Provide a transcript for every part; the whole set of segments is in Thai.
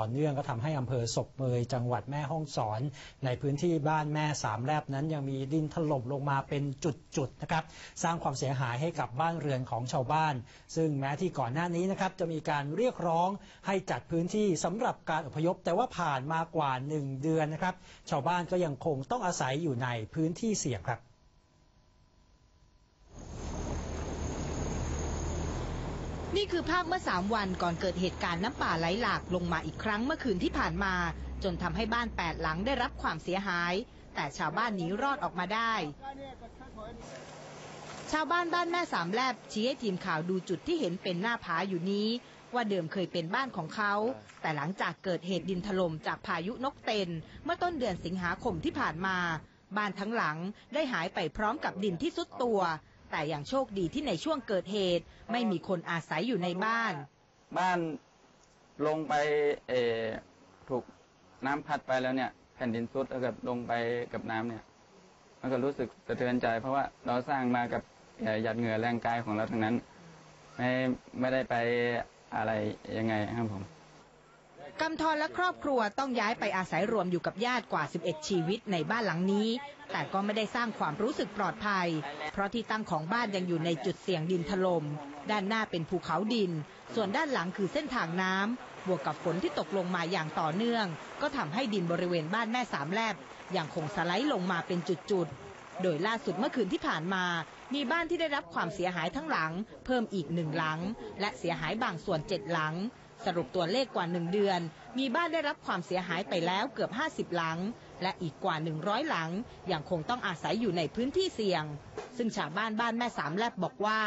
ต่อเนื่องก็ทำให้อำเภอศพเมยจังหวัดแม่ฮ่องสอน ในพื้นที่บ้านแม่สามแลบนั้นยังมีดินถล่มลงมาเป็นจุดๆนะครับ สร้างความเสียหายให้กับบ้านเรือนของชาวบ้าน ซึ่งแม้ที่ก่อนหน้านี้นะครับจะมีการเรียกร้องให้จัดพื้นที่สำหรับการอพยพ แต่ว่าผ่านมากว่า 1 เดือนนะครับ ชาวบ้านก็ยังคงต้องอาศัยอยู่ในพื้นที่เสี่ยงครับ นี่คือภาพเมื่อ 3 วันก่อนเกิดเหตุการณ์น้ำป่าไหลหลากลงมาอีกครั้งเมื่อคืนที่ผ่านมา จนทำให้บ้าน8หลังได้รับความเสียหาย แต่ชาวบ้านหนีรอดออกมาได้ ชาวบ้านบ้านแม่สามแลบชี้ให้ทีมข่าวดูจุดที่เห็นเป็นหน้าผาอยู่นี้ ว่าเดิมเคยเป็นบ้านของเขา แต่หลังจากเกิดเหตุดินถล่มจากพายุนกเต็น เมื่อต้นเดือนสิงหาคมที่ผ่านมา บ้านทั้งหลังได้หายไปพร้อมกับดินที่ซุดตัว แต่อย่างโชคดีที่ในช่วงเกิดเหตุ ไม่มีคนอาศัยอยู่ในบ้าน บ้านลงไปเออถูกน้ำพัดไปแล้วเนี่ย แผ่นดินซุดแล้วกับลงไปกับน้ำเนี่ย มันก็รู้สึกสะเทือนใจ เพราะว่าเราสร้างมากับเอ่อหยัดเหงื่อแรงกายของเราทั้งนั้น ไม่ไม่ได้ไปอะไรยังไงครับผม กำธรและครอบครัวต้องย้ายไปอาศัยรวมอยู่กับญาติกว่า 11 ชีวิตในบ้านหลังนี้ แต่ก็ไม่ได้สร้างความรู้สึกปลอดภัย เพราะที่ตั้งของบ้านยังอยู่ในจุดเสี่ยงดินถลม่มด้านหน้าเป็นภูเขาดิน ส่วนด้านหลังคือเส้นทางน้ำบวกกับฝนที่ตกลงมาอย่างต่อเนื่อง ก็ทำให้ดินบริเวณบ้านแม่สามแลบยังคงสไลด์ลงมาเป็นจุดๆโดยล่าสุดเมื่อคืนที่ผ่านมา มีบ้านที่ได้รับความเสียหายทั้งหลัง เพิ่มอีกหนึ่งหลัง และเสียหายบางส่วนเจ็ดหลัง สรุปตัวเลขกว่า 1 เดือน มีบ้านได้รับความเสียหายไปแล้วเกือบ 50 หลัง และอีกกว่า 100 หลัง ยังคงต้องอาศัยอยู่ในพื้นที่เสี่ยง ซึ่งชาวบ้านบ้านแม่สามแลบบอกว่า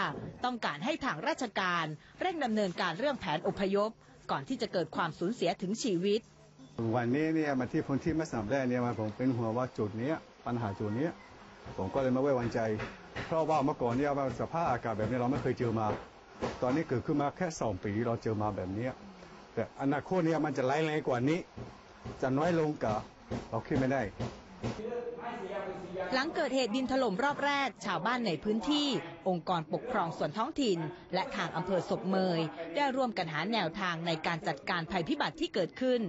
ต้องการให้ทางราชการเร่งดำเนินการเรื่องแผนอพยพ ก่อนที่จะเกิดความสูญเสียถึงชีวิต วันนี้เนี่ยมาที่พื้นที่แม่สามแร่เนี่ยมาผมเป็นห่วงว่าจุดนี้ปัญหาจุดนี้ผมก็เลยมาไว้วางใจ เพราะว่าเมื่อก่อนเนี่ยสภาพอากาศแบบนี้เราไม่เคยเจอมา ตอนนี้เกิดขึ้นมาแค่สองปีเราเจอมาแบบนี้ แต่อนาคตเนี่ยมันจะร้ายแรงกว่านี้ จะน้อยลงกับเราคิดไม่ได้ หลังเกิดเหตุดินถล่มรอบแรก ชาวบ้านในพื้นที่ องค์กรปกครองส่วนท้องถิ่น และทางอำเภอศพเมย ได้ร่วมกันหาแนวทางในการจัดการภัยพิบัติที่เกิดขึ้น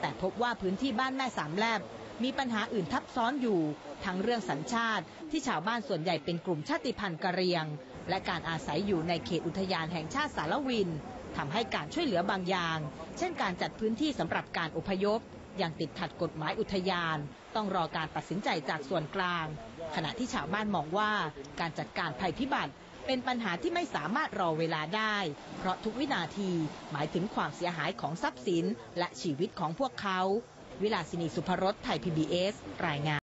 แต่พบว่าพื้นที่บ้านแม่สามแลบมีปัญหาอื่นทับซ้อนอยู่ ทั้งเรื่องสัญชาติ ที่ชาวบ้านส่วนใหญ่เป็นกลุ่มชาติพันธุ์กะเหรียง และการอาศัยอยู่ในเขตอุทยานแห่งชาติสารวิน ทำให้การช่วยเหลือบางอย่าง เช่นการจัดพื้นที่สำหรับการอพยพยังติดขัดกฎหมายอุทยาน ต้องรอการตัดสินใจจากส่วนกลาง ขณะที่ชาวบ้านมองว่าการจัดการภัยพิบัติ เป็นปัญหาที่ไม่สามารถรอเวลาได้ เพราะทุกวินาทีหมายถึงความเสียหายของทรัพย์สิน และชีวิตของพวกเขา วิลาสินีสุภรสไทย PBS รายงาน